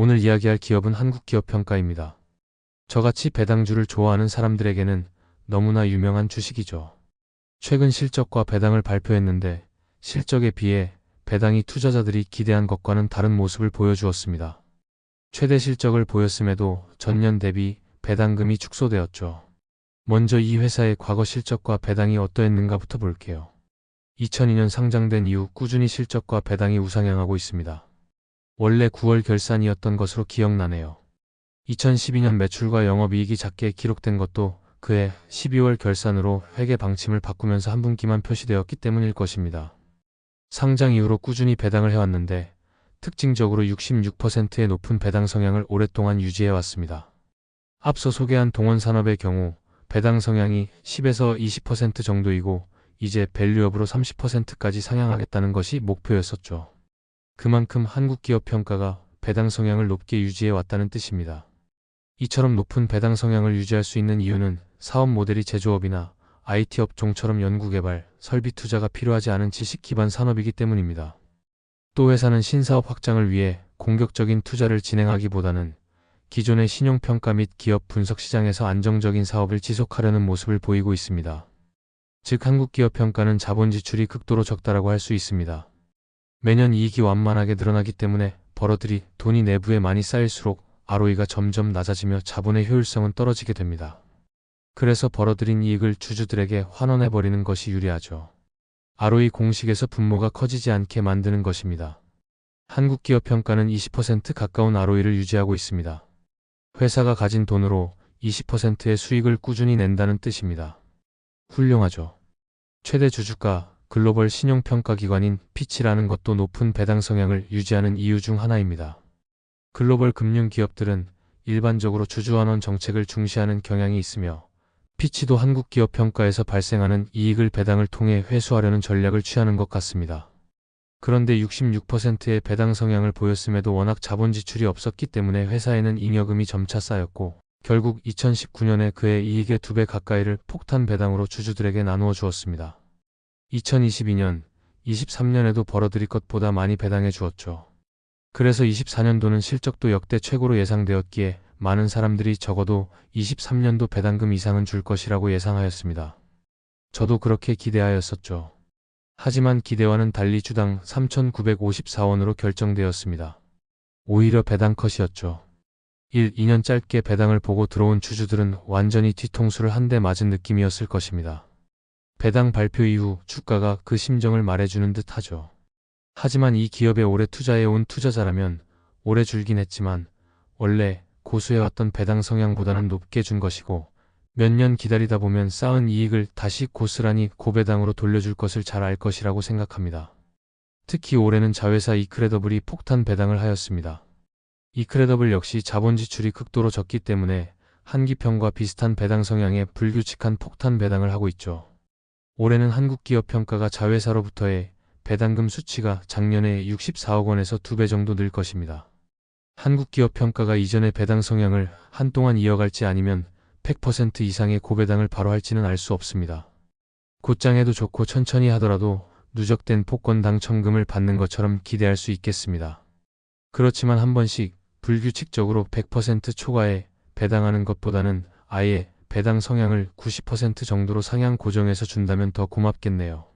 오늘 이야기할 기업은 한국기업평가입니다. 저같이 배당주를 좋아하는 사람들에게는 너무나 유명한 주식이죠. 최근 실적과 배당을 발표했는데 실적에 비해 배당이 투자자들이 기대한 것과는 다른 모습을 보여주었습니다. 최대 실적을 보였음에도 전년 대비 배당금이 축소되었죠. 먼저 이 회사의 과거 실적과 배당이 어떠했는가부터 볼게요. 2002년 상장된 이후 꾸준히 실적과 배당이 우상향하고 있습니다. 원래 9월 결산이었던 것으로 기억나네요. 2012년 매출과 영업이익이 작게 기록된 것도 그해 12월 결산으로 회계 방침을 바꾸면서 한 분기만 표시되었기 때문일 것입니다. 상장 이후로 꾸준히 배당을 해왔는데 특징적으로 66%의 높은 배당 성향을 오랫동안 유지해 왔습니다. 앞서 소개한 동원산업의 경우 배당 성향이 10에서 20% 정도이고 이제 밸류업으로 30%까지 상향하겠다는 것이 목표였었죠. 그만큼 한국 기업 평가가 배당 성향을 높게 유지해 왔다는 뜻입니다. 이처럼 높은 배당 성향을 유지할 수 있는 이유는 사업 모델이 제조업이나 IT 업종처럼 연구개발, 설비 투자가 필요하지 않은 지식 기반 산업이기 때문입니다. 또 회사는 신사업 확장을 위해 공격적인 투자를 진행하기보다는 기존의 신용평가 및 기업 분석 시장에서 안정적인 사업을 지속하려는 모습을 보이고 있습니다. 즉 한국 기업 평가는 자본 지출이 극도로 적다라고 할 수 있습니다. 매년 이익이 완만하게 늘어나기 때문에 벌어들이 돈이 내부에 많이 쌓일수록 ROE가 점점 낮아지며 자본의 효율성은 떨어지게 됩니다. 그래서 벌어들인 이익을 주주들에게 환원해버리는 것이 유리하죠. ROE 공식에서 분모가 커지지 않게 만드는 것입니다. 한국 기업 평가는 20% 가까운 ROE를 유지하고 있습니다. 회사가 가진 돈으로 20%의 수익을 꾸준히 낸다는 뜻입니다. 훌륭하죠. 최대 주주가 글로벌 신용평가기관인 피치라는 것도 높은 배당 성향을 유지하는 이유 중 하나입니다. 글로벌 금융 기업들은 일반적으로 주주환원 정책을 중시하는 경향이 있으며 피치도 한국 기업 평가에서 발생하는 이익을 배당을 통해 회수하려는 전략을 취하는 것 같습니다. 그런데 66%의 배당 성향을 보였음에도 워낙 자본 지출이 없었기 때문에 회사에는 잉여금이 점차 쌓였고 결국 2019년에 그의 이익의 두 배 가까이를 폭탄 배당으로 주주들에게 나누어 주었습니다. 2022년, 23년에도 벌어들일 것보다 많이 배당해 주었죠. 그래서 24년도는 실적도 역대 최고로 예상되었기에 많은 사람들이 적어도 23년도 배당금 이상은 줄 것이라고 예상하였습니다. 저도 그렇게 기대하였었죠. 하지만 기대와는 달리 주당 3,954원으로 결정되었습니다. 오히려 배당 컷이었죠. 1, 2년 짧게 배당을 보고 들어온 주주들은 완전히 뒤통수를 한 대 맞은 느낌이었을 것입니다. 배당 발표 이후 주가가 그 심정을 말해주는 듯 하죠. 하지만 이 기업에 오래 투자해온 투자자라면 오래 줄긴 했지만 원래 고수해왔던 배당 성향보다는 높게 준 것이고 몇 년 기다리다 보면 쌓은 이익을 다시 고스란히 고배당으로 돌려줄 것을 잘 알 것이라고 생각합니다. 특히 올해는 자회사 이크레더블이 폭탄 배당을 하였습니다. 이크레더블 역시 자본 지출이 극도로 적기 때문에 한기평과 비슷한 배당 성향의 불규칙한 폭탄 배당을 하고 있죠. 올해는 한국기업평가가 자회사로부터의 배당금 수치가 작년에 64억 원에서 두 배 정도 늘 것입니다. 한국기업평가가 이전의 배당 성향을 한동안 이어갈지 아니면 100% 이상의 고배당을 바로 할지는 알 수 없습니다. 곧장해도 좋고 천천히 하더라도 누적된 복권 당첨금을 받는 것처럼 기대할 수 있겠습니다. 그렇지만 한 번씩 불규칙적으로 100% 초과에 배당하는 것보다는 아예 배당 성향을 90% 정도로 상향 고정해서 준다면 더 고맙겠네요.